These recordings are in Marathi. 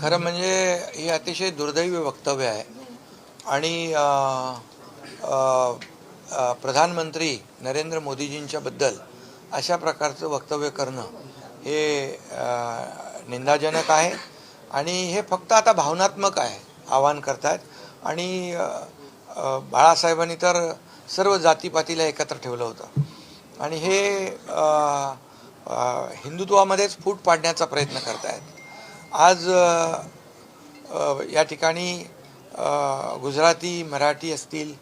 खरं म्हणजे हे अतिशय दुर्दैवी वक्तव्य आहे. आणि प्रधानमंत्री नरेंद्र मोदीजींच्याबद्दल अशा प्रकारचं वक्तव्य करणं हे निंदाजनक आहे. आणि हे फक्त आता भावनात्मक आहे आवाहन करतात आणि बाळासाहेबांनी तर सर्व जातीपातीला एकत्र ठेवलं होतं. आणि हे हिंदुत्वामध्येच फूट पाडण्याचा प्रयत्न करतायत. आज या ठिकाणी गुजराती मराठी असतील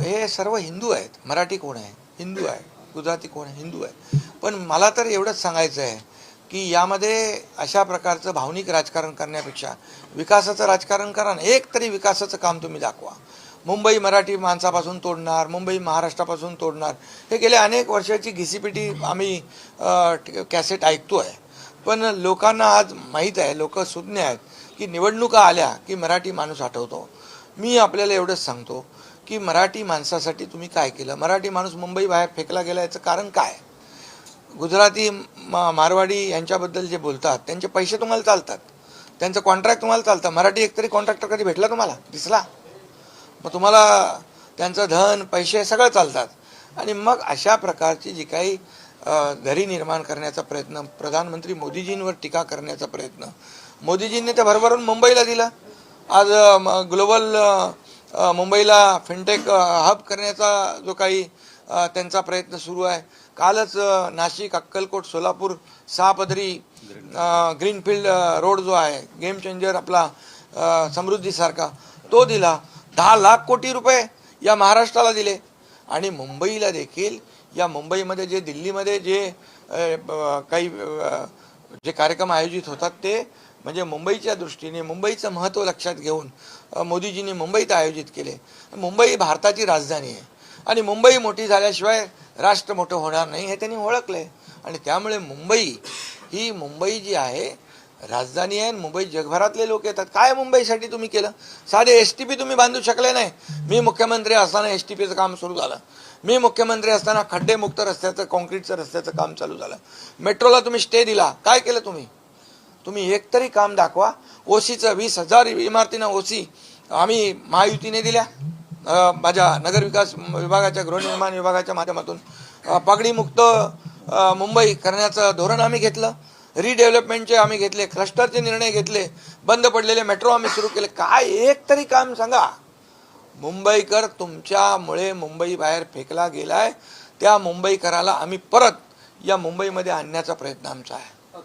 हे सर्व हिंदू आहेत. मराठी कोण आहे? हिंदू आहे. गुजराती कोण आहे? हिंदू आहे. पण मला तर एवढंच सांगायचं आहे की यामध्ये अशा प्रकारचं भावनिक राजकारण करण्यापेक्षा विकासाचं राजकारण करा ना. एक तरी विकासाचं काम तुम्ही दाखवा. मुंबई मराठी माणसापासून तोडणार मुंबई महाराष्ट्रापासून तोडणार. हे गेल्या अनेक वर्षाची घिसीपिटी आम्ही कॅसेट ऐकतो आहे पण लोकांना आज माहीत आहे लोक सुज्ञ आहेत की निवडणुका आल्या की मराठी माणूस आठवतो. मी आपल्याला एवढंच सांगतो की मराठी माणसासाठी तुम्ही काय केलं? मराठी माणूस मुंबई बाहेर फेकला गेला याचं कारण काय? गुजराती मा मारवाडी यांच्याबद्दल जे बोलतात त्यांचे पैसे तुम्हाला चालतात. त्यांचं कॉन्ट्रॅक्ट तुम्हाला चालतं. मराठी एकतरी कॉन्ट्रॅक्टर कधी भेटला तुम्हाला? दिसला. मग तुम्हाला त्यांचं धन पैसे सगळं चालतात. आणि मग अशा प्रकारची जी काही घरी निर्माण करण्याचा प्रयत्न प्रधानमंत्री मोदीजींवर टीका करण्याचा प्रयत्न. मोदीजींनी ते भरभरून मुंबईला दिला. आज ग्लोबल मुंबईला फिनटेक हब करण्याचा जो काही त्यांचा प्रयत्न सुरू आहे. कालच नाशिक अक्कलकोट सोलापूर सहापदरी ग्रीनफील्ड रोड जो आहे गेम चेंजर आपला समृद्धीसारखा तो दिला. दहा लाख कोटी रुपये या महाराष्ट्राला दिले. आणि मुंबईला देखील या मुंबईमध्ये जे दिल्लीमध्ये जे काही जे कार्यक्रम आयोजित होतात ते म्हणजे मुंबईच्या दृष्टीने मुंबईचं महत्त्व लक्षात घेऊन मोदीजींनी मुंबईत आयोजित केले. मुंबई भारताची राजधानी आहे. आणि मुंबई मोठी झाल्याशिवाय राष्ट्र मोठं होणार नाही हे त्यांनी ओळखलं. आहे आणि त्यामुळे मुंबई ही मुंबई जी आहे राजधानी आहे आणि मुंबईत जगभरातले लोक येतात. काय मुंबईसाठी तुम्ही केलं? साधे एस टी पी तुम्ही बांधू शकले नाही. मी मुख्यमंत्री असताना एस टी पीचं काम सुरू झालं. मी मुख्यमंत्री असताना खड्डेमुक्त रस्त्याचं कॉन्क्रीटचं रस्त्याचं काम चालू झालं. मेट्रोला तुम्ही स्टे दिला. काय केलं तुम्ही? तुम्ही एक तरी काम दाखवा. ओसीचं वीस हजार इमारतीनं ओसी आम्ही महायुतीने दिल्या. माझ्या नगरविकास विभागाच्या गृहनिर्माण विभागाच्या माध्यमातून. पगडीमुक्त मुंबई करण्याचं धोरण आम्ही घेतलं. रिडेव्हलपमेंटचे आम्ही घेतले क्लस्टरचे निर्णय घेतले बंद पडलेले मेट्रो आम्ही सुरू केले. काय एक तरी काम सांगा. मुंबईकर तुमच्यामुळे मुंबई बाहेर फेकला गेलाय. त्या मुंबईकराला आम्ही परत या मुंबईमध्ये आणण्याचा प्रयत्न आमचा आहे.